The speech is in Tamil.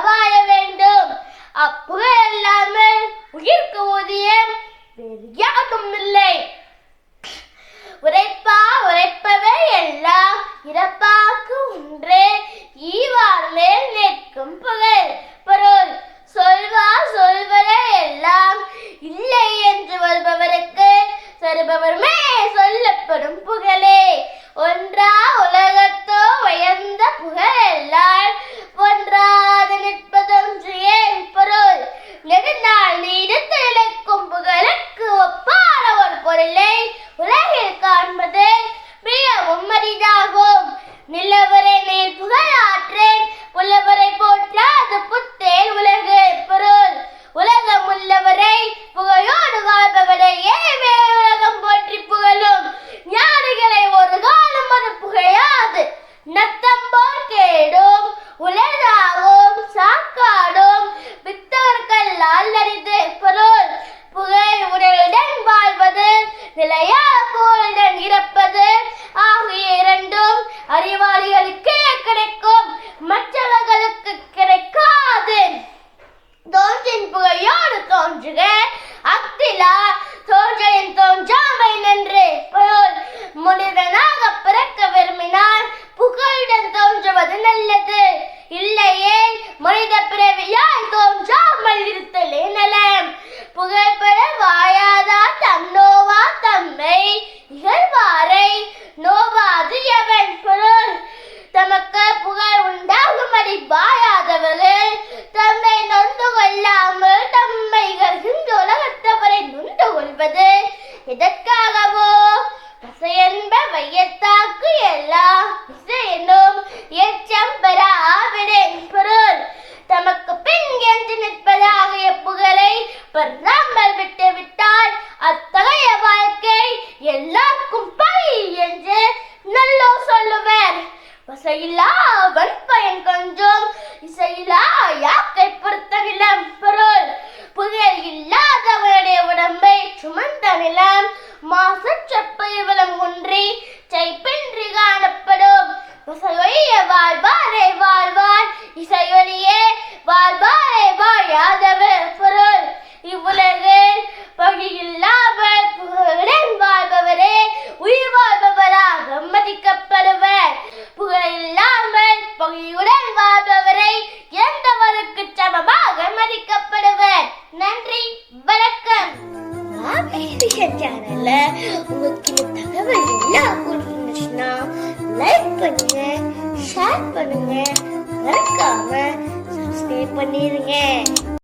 வாழ வேண்டும். அப்புறம் இல்லாமல் உயிர்க்கு ஊதியம் யாரும் இல்லை. உரைப்பா உரைப்பவை எல்லாம் இறப்பாக்கு ஒன்றே ஈவார் நிற்கும் புகழ் பொருள். சொல்வா சொல்வரை எல்லாம் இல்லை என்று வருபவருக்கு தருபவர் குழந்தன் இறப்பது ஆகிய இரண்டும் அறிவாளிகளுக்கே கிடைக்கும். மற்றவர்கள் டிஷன் சேனல்ல உங்களுக்கு இந்த தகவல் எல்லாம் பிடிச்சிருந்துச்சுன்னா லைக் பண்ணுங்க ஷேர் பண்ணுங்க. மறக்காம சப்ஸ்கிரைப் பண்ணிருங்க.